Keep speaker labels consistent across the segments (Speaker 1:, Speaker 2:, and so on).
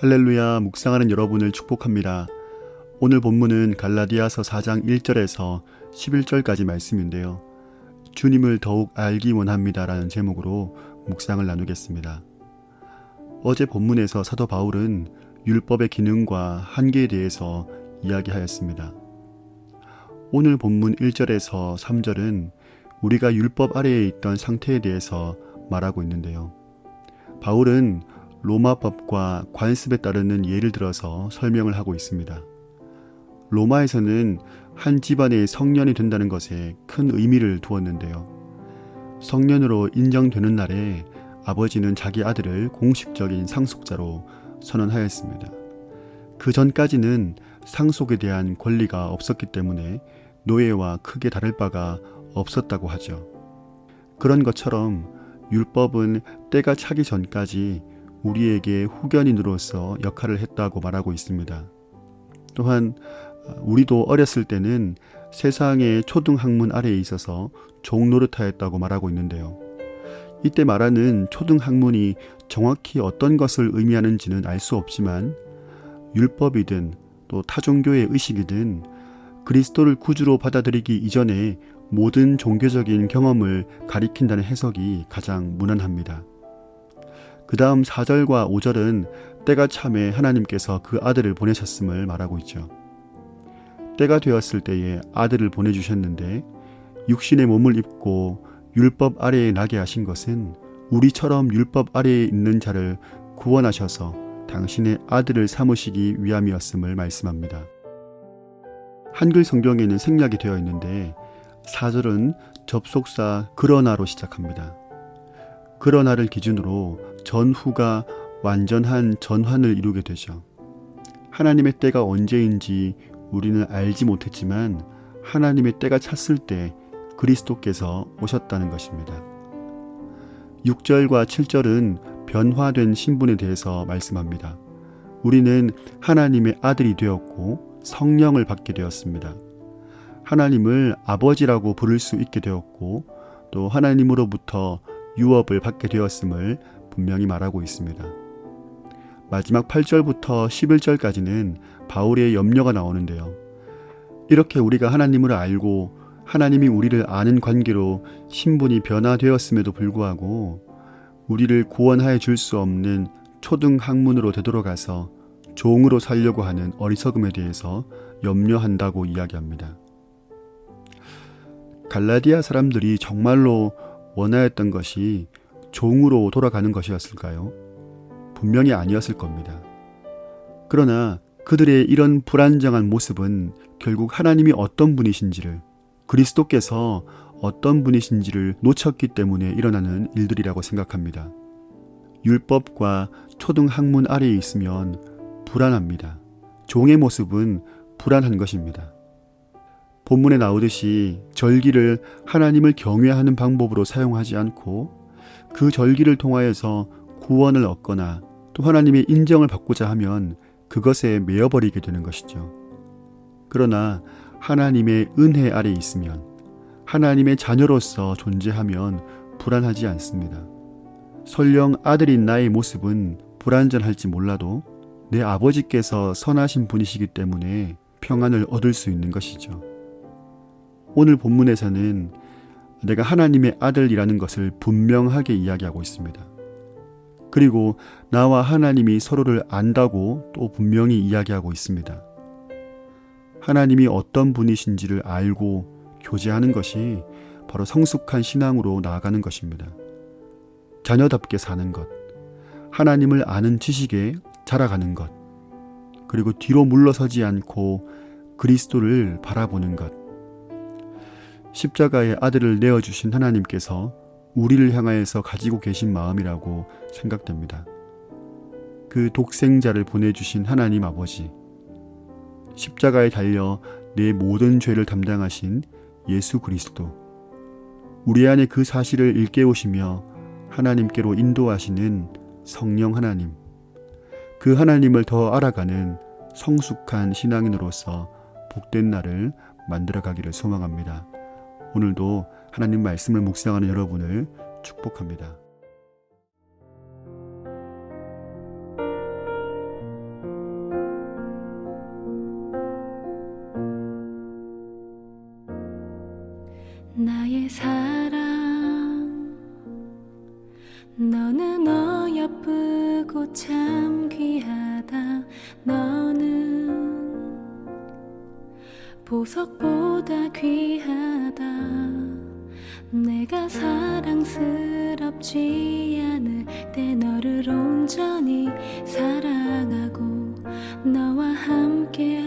Speaker 1: 할렐루야 묵상하는 여러분을 축복합니다. 오늘 본문은 갈라디아서 4장 1절에서 11절까지 말씀인데요. 주님을 더욱 알기 원합니다라는 제목으로 묵상을 나누겠습니다. 어제 본문에서 사도 바울은 율법의 기능과 한계에 대해서 이야기하였습니다. 오늘 본문 1절에서 3절은 우리가 율법 아래에 있던 상태에 대해서 말하고 있는데요. 바울은 로마법과 관습에 따르는 예를 들어서 설명을 하고 있습니다. 로마에서는 한 집안의 성년이 된다는 것에 큰 의미를 두었는데요. 성년으로 인정되는 날에 아버지는 자기 아들을 공식적인 상속자로 선언하였습니다. 그 전까지는 상속에 대한 권리가 없었기 때문에 노예와 크게 다를 바가 없었다고 하죠. 그런 것처럼 율법은 때가 차기 전까지 우리에게 후견인으로서 역할을 했다고 말하고 있습니다. 또한 우리도 어렸을 때는 세상의 초등 학문 아래에 있어서 종노릇하였다고 말하고 있는데요. 이때 말하는 초등 학문이 정확히 어떤 것을 의미하는지는 알 수 없지만 율법이든 또 타종교의 의식이든 그리스도를 구주로 받아들이기 이전에 모든 종교적인 경험을 가리킨다는 해석이 가장 무난합니다. 그 다음 4절과 5절은 때가 참에 하나님께서 그 아들을 보내셨음을 말하고 있죠. 때가 되었을 때에 아들을 보내주셨는데 육신의 몸을 입고 율법 아래에 나게 하신 것은 우리처럼 율법 아래에 있는 자를 구원하셔서 당신의 아들을 삼으시기 위함이었음을 말씀합니다. 한글 성경에는 생략이 되어 있는데 4절은 접속사 그러나로 시작합니다. 그러나를 기준으로 전후가 완전한 전환을 이루게 되죠. 하나님의 때가 언제인지 우리는 알지 못했지만 하나님의 때가 찼을 때 그리스도께서 오셨다는 것입니다. 6절과 7절은 변화된 신분에 대해서 말씀합니다. 우리는 하나님의 아들이 되었고 성령을 받게 되었습니다. 하나님을 아버지라고 부를 수 있게 되었고 또 하나님으로부터 유업을 받게 되었음을 분명히 말하고 있습니다. 마지막 8절부터 11절까지는 바울의 염려가 나오는데요. 이렇게 우리가 하나님을 알고 하나님이 우리를 아는 관계로 신분이 변화되었음에도 불구하고 우리를 구원하여 줄 수 없는 초등 학문으로 되돌아가서 종으로 살려고 하는 어리석음에 대해서 염려한다고 이야기합니다. 갈라디아 사람들이 정말로 원하였던 것이 종으로 돌아가는 것이었을까요? 분명히 아니었을 겁니다. 그러나 그들의 이런 불안정한 모습은 결국 하나님이 어떤 분이신지를 그리스도께서 어떤 분이신지를 놓쳤기 때문에 일어나는 일들이라고 생각합니다. 율법과 초등 학문 아래에 있으면 불안합니다. 종의 모습은 불안한 것입니다. 본문에 나오듯이 절기를 하나님을 경외하는 방법으로 사용하지 않고 그 절기를 통하여서 구원을 얻거나 또 하나님의 인정을 받고자 하면 그것에 매여버리게 되는 것이죠. 그러나 하나님의 은혜 아래 있으면 하나님의 자녀로서 존재하면 불안하지 않습니다. 설령 아들인 나의 모습은 불안전할지 몰라도 내 아버지께서 선하신 분이시기 때문에 평안을 얻을 수 있는 것이죠. 오늘 본문에서는 내가 하나님의 아들이라는 것을 분명하게 이야기하고 있습니다. 그리고 나와 하나님이 서로를 안다고 또 분명히 이야기하고 있습니다. 하나님이 어떤 분이신지를 알고 교제하는 것이 바로 성숙한 신앙으로 나아가는 것입니다. 자녀답게 사는 것, 하나님을 아는 지식에 자라가는 것, 그리고 뒤로 물러서지 않고 그리스도를 바라보는 것, 십자가의 아들을 내어주신 하나님께서 우리를 향하여서 가지고 계신 마음이라고 생각됩니다. 그 독생자를 보내주신 하나님 아버지, 십자가에 달려 내 모든 죄를 담당하신 예수 그리스도, 우리 안에 그 사실을 일깨우시며 하나님께로 인도하시는 성령 하나님, 그 하나님을 더 알아가는 성숙한 신앙인으로서 복된 날을 만들어 가기를 소망합니다. 오늘도 하나님 말씀을 묵상하는 여러분을 축복합니다.
Speaker 2: 나의 사랑 너는 어여쁘고 참 귀하다 너는 보석보다 귀하다. 내가 사랑스럽지 않을 때 너를 온전히 사랑하고 너와 함께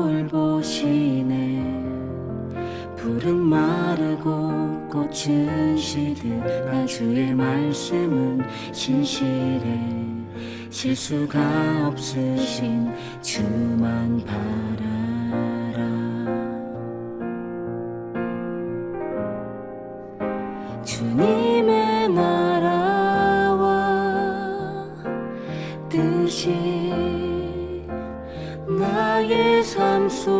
Speaker 2: 돌보시네. 푸른 마르고 꽃은 시든 나 주의 말씀은 신실해 실수가 없으신 주만 바라. sou.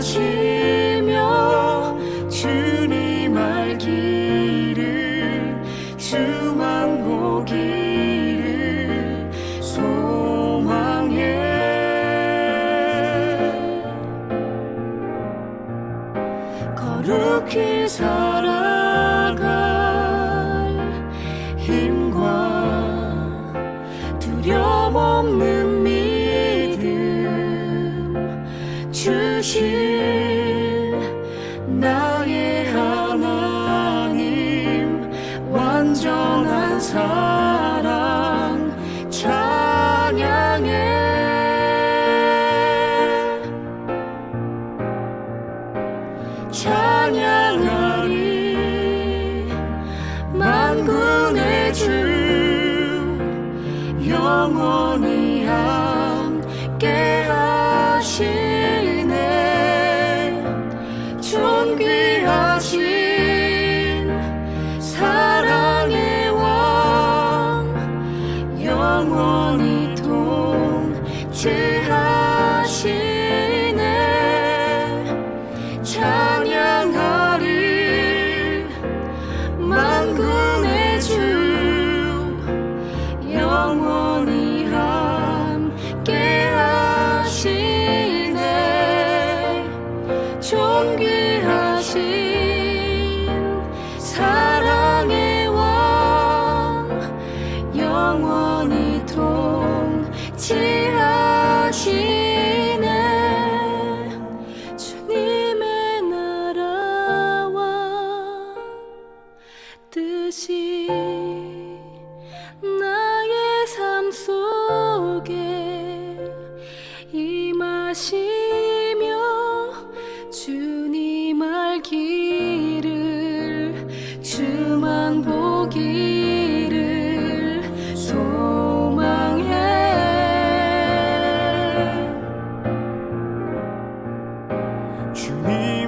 Speaker 2: 去 try. 나의 삶 속에 임하시며 주님 알 길을 주만 보기를 소망해. 주님